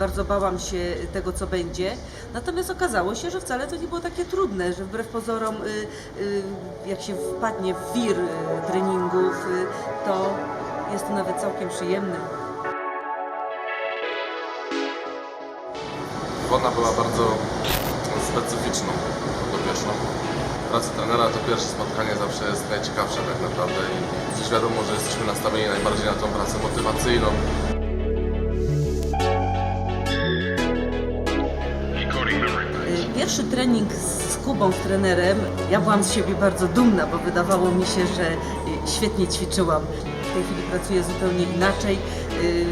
Bardzo bałam się tego, co będzie. Natomiast okazało się, że wcale to nie było takie trudne, że wbrew pozorom, y, y, jak się wpadnie w wir y, treningów, to jest to nawet całkiem przyjemne. Woda była bardzo specyficzną odwieczną. Praca trenera to pierwsze spotkanie zawsze jest najciekawsze tak naprawdę i dziś wiadomo, że jesteśmy nastawieni najbardziej na tą pracę motywacyjną. Pierwszy trening z Kubą, z trenerem, ja byłam z siebie bardzo dumna, bo wydawało mi się, że y, świetnie ćwiczyłam. W tej chwili pracuję zupełnie inaczej. y,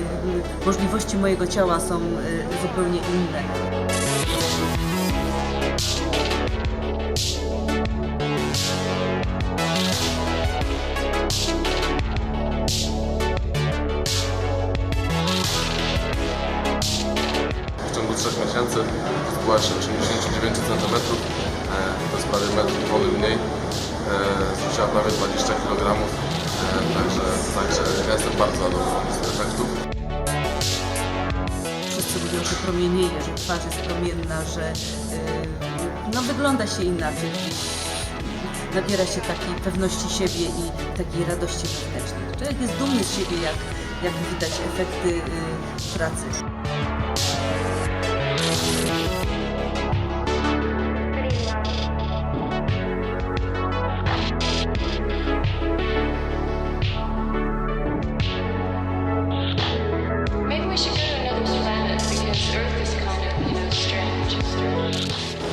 Możliwości mojego ciała są y, zupełnie inne. Ciągu 3 miesięcy była się 89 cm, e, to jest prawie metr wody mniej. E, Zrzuciła prawie 20 kg, e, także, także ja jestem bardzo zadowolony z efektów. Wszyscy mówią, że promienieje, że twarz jest promienna, że y, no, wygląda się inaczej. Nabiera się takiej pewności siebie i takiej radości wewnętrznej. Człowiek jest dumny z siebie, jak, jak widać efekty y, pracy.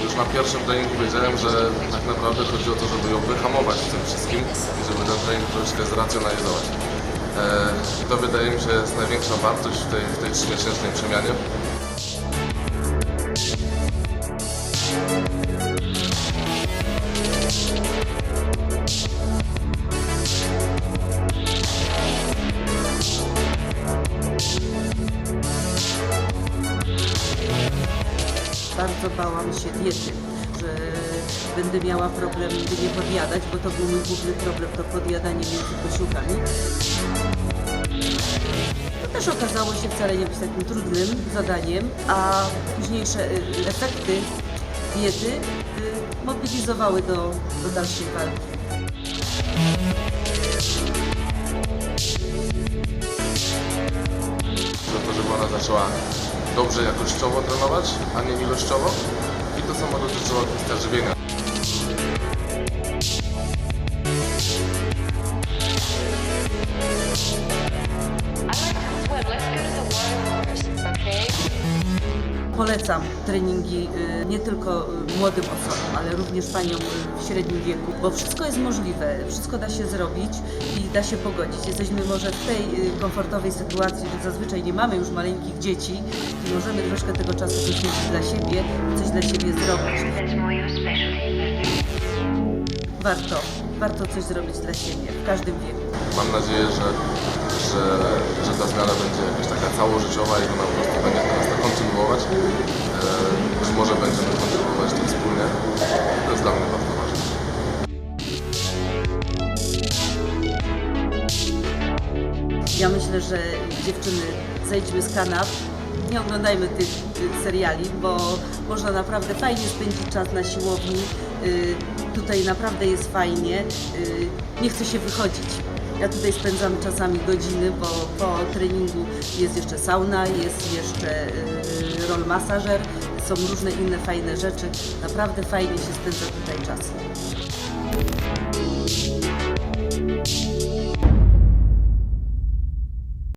Już na pierwszym treningu wiedziałem, że tak naprawdę chodzi o to, żeby ją wyhamować w tym wszystkim i żeby ten trening troszeczkę zracjonalizować. E, I to wydaje mi się jest największa wartość w tej, w tej przemianie. Bardzo bałam się diety, że będę miała problem, by nie podjadać, bo to był mój główny problem, to podjadanie między posiłkami. To też okazało się wcale nie być takim trudnym zadaniem, a późniejsze y, efekty diety y, mobilizowały do, do dalszej walki. do to, żeby ona zaczęła dobrze jakościowo trenować, a nie ilościowo. I to samo dotyczyło kwestia żywienia. Polecam treningi y, nie tylko y, młodym osobom, ale również paniom y, w średnim wieku, bo wszystko jest możliwe, wszystko da się zrobić i da się pogodzić. Jesteśmy może w tej komfortowej sytuacji, że zazwyczaj nie mamy już maleńkich dzieci i możemy troszkę tego czasu poświęcić dla siebie coś dla siebie zrobić. Warto, warto coś zrobić dla siebie w każdym wieku. Mam nadzieję, że, że, że ta zmiana będzie jakaś taka całożyciowa i ona po prostu będzie teraz tak kontynuować. E, Być może będziemy kontynuować to wspólnie. To jest dla mnie bardzo ważne. Ja myślę, że dziewczyny zejdźmy z kanap, nie oglądajmy tych y, seriali, bo można naprawdę fajnie spędzić czas na siłowni. Y, Tutaj naprawdę jest fajnie. Y, Nie chce się wychodzić. Ja tutaj spędzam czasami godziny, bo po treningu jest jeszcze sauna, jest jeszcze y, rol masażer, są różne inne fajne rzeczy. Naprawdę fajnie się spędza tutaj czas.